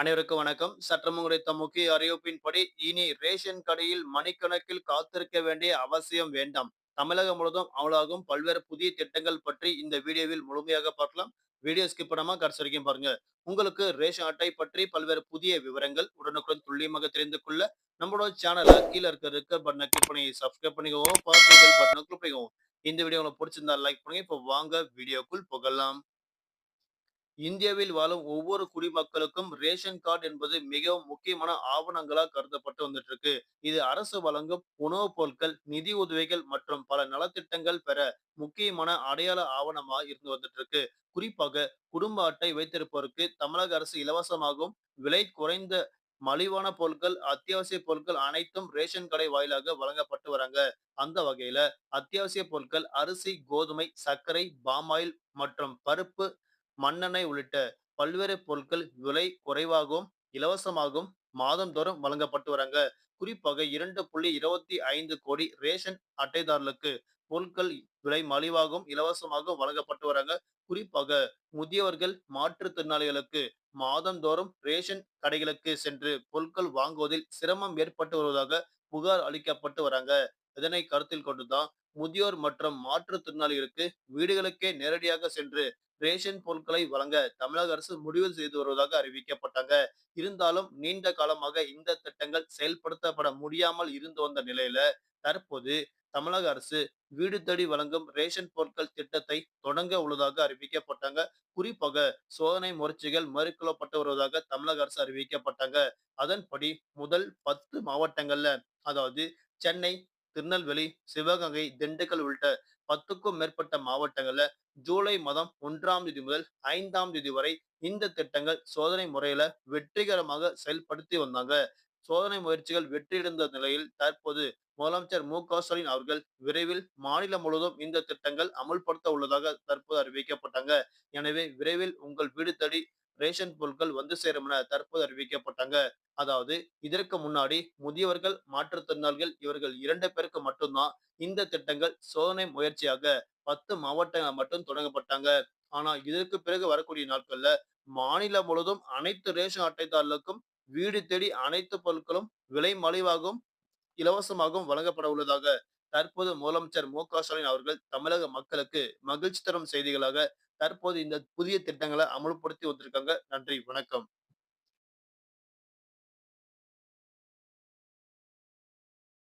அனைவருக்கும் வணக்கம். சற்றம் குறித்த முக்கிய அறிவிப்பின்படி இனி ரேஷன் கடையில் மணிக்கணக்கில் காத்திருக்க வேண்டிய அவசியம் வேண்டாம். தமிழகம் முழுவதும் அமலாகும் பல்வேறு புதிய திட்டங்கள் பற்றி இந்த வீடியோவில் முழுமையாக பார்க்கலாம். வீடியோ ஸ்கிப் பண்ணாம கடைசி வரைக்கும் பாருங்க. உங்களுக்கு ரேஷன் அட்டை பற்றி பல்வேறு புதிய விவரங்கள் உடனுக்குடன் துல்லியமாக தெரிந்து கொள்ள நம்மளோட சேனலை கீழே இருக்க இருக்க பட்டனை கிளிக் பண்ணி சப்ஸ்கிரைப் பண்ணிக்கோங்க. பட்டனை கிளிக் பண்ணிக்கோங்க. இந்த வீடியோ உங்களுக்கு பிடிச்சிருந்தா லைக் பண்ணுங்க. இப்போ வாங்க வீடியோக்குள் புகழலாம் இந்தியாவில் வாழும் ஒவ்வொரு குடிமக்களுக்கும் ரேஷன் கார்டு என்பது மிகவும் முக்கியமான ஆவணங்களாக கருதப்பட்டு வந்துட்டு இருக்கு இது அரசு வழங்கும் உணவுப் பொருட்கள் நிதி உதவிகள் மற்றும் பல நலத்திட்டங்கள் பெற முக்கியமான அடையாள ஆவணமா இருந்து வந்துட்டு இருக்கு குறிப்பாக குடும்ப அட்டை வைத்திருப்போருக்கு தமிழக அரசு இலவசமாகவும் விலை குறைந்த மலிவான பொருட்கள் அத்தியாவசிய பொருட்கள் அனைத்தும் ரேஷன் கடை வாயிலாக வழங்கப்பட்டு வராங்க. அந்த வகையில அத்தியாவசிய பொருட்கள் அரிசி கோதுமை சர்க்கரை பாமாயில் மற்றும் பருப்பு மண்ணெண்ணெய் உள்ளிட்ட பல்வேறு பொருட்கள் விலை குறைவாகவும் இலவசமாகவும் மாதந்தோறும் வழங்கப்பட்டு வராங்க. குறிப்பாக இரண்டு புள்ளி இருபத்தி ஐந்து கோடி ரேஷன் அட்டைதாரர்களுக்கு பொருட்கள் விலை மலிவாகவும் இலவசமாகவும் வழங்கப்பட்டு வராங்க. குறிப்பாக முதியவர்கள் மாற்றுத்திறனாளிகளுக்கு மாதந்தோறும் ரேஷன் கடைகளுக்கு சென்று பொருட்கள் வாங்குவதில் சிரமம் ஏற்பட்டு வருவதாக புகார் அளிக்கப்பட்டு வராங்க. இதனை கருத்தில் கொண்டுதான் முதியோர் மற்றும் மாற்றுத்திறனாளிகளுக்கு வீடுகளுக்கே நேரடியாக சென்று ரேஷன் பொருட்களை வழங்க தமிழக அரசு முடிவு செய்து வருவதாக அறிவிக்கப்பட்டாங்க. இருந்தாலும் நீண்ட காலமாக இந்த திட்டங்கள் செயல்படுத்தப்பட முடியாமல் இருந்து வந்த நிலையில தற்போது தமிழக அரசு வீடு தேடி வழங்கும் ரேஷன் பொருட்கள் திட்டத்தை தொடங்க உள்ளதாக அறிவிக்கப்பட்டாங்க. குறிப்பாக சோதனை முயற்சிகள் மேற்கொள்ளப்பட்டு வருவதாக தமிழக அரசு அறிவிக்கப்பட்டாங்க. அதன்படி முதல் பத்து மாவட்டங்கள்ல அதாவது சென்னை திருநெல்வேலி சிவகங்கை திண்டுக்கல் உள்ளிட்ட பத்துக்கும் மேற்பட்ட மாவட்டங்கள்ல ஜூலை மாதம் ஒன்றாம் தேதி முதல் ஐந்தாம் தேதி வரை இந்த திட்டங்கள் சோதனை முறையில வெற்றிகரமாக செயல்படுத்தி வந்தாங்க. சோதனை முயற்சிகள் வெற்றியடைந்த நிலையில் தற்போது முதலமைச்சர் மு. க. ஸ்டாலின் அவர்கள் விரைவில் மாநிலம் முழுவதும் இந்த திட்டங்கள் அமல்படுத்த உள்ளதாக தற்போது அறிவிக்கப்பட்டாங்க. எனவே விரைவில் உங்கள் வீடு தடி ரேஷன் பொருட்கள் வந்து சேரும் என தற்போது அறிவிக்கப்பட்டாங்க. அதாவது இதற்கு முன்னாடி முதியவர்கள் மாற்றுத்திறனாளிகள் இவர்கள் இரண்டு பேருக்கு மட்டும்தான் இந்த திட்டங்கள் சோதனை முயற்சியாக பத்து மாவட்டங்கள் மட்டும் தொடங்கப்பட்டாங்க. ஆனா இதற்கு பிறகு வரக்கூடிய நாட்கள்ல மாநிலம் முழுவதும் அனைத்து ரேஷன் அட்டைதாரர்களுக்கும் வீடு தேடி அனைத்து பொருட்களும் விலை மலிவாகவும் இலவசமாகவும் வழங்கப்பட உள்ளதாக தற்போது முதலமைச்சர் மு க ஸ்டாலின் அவர்கள் தமிழக மக்களுக்கு மகிழ்ச்சி தரும் செய்திகளாக தற்போது இந்த புதிய திட்டங்களை அமல்படுத்தி வந்திருக்காங்க. நன்றி. வணக்கம்.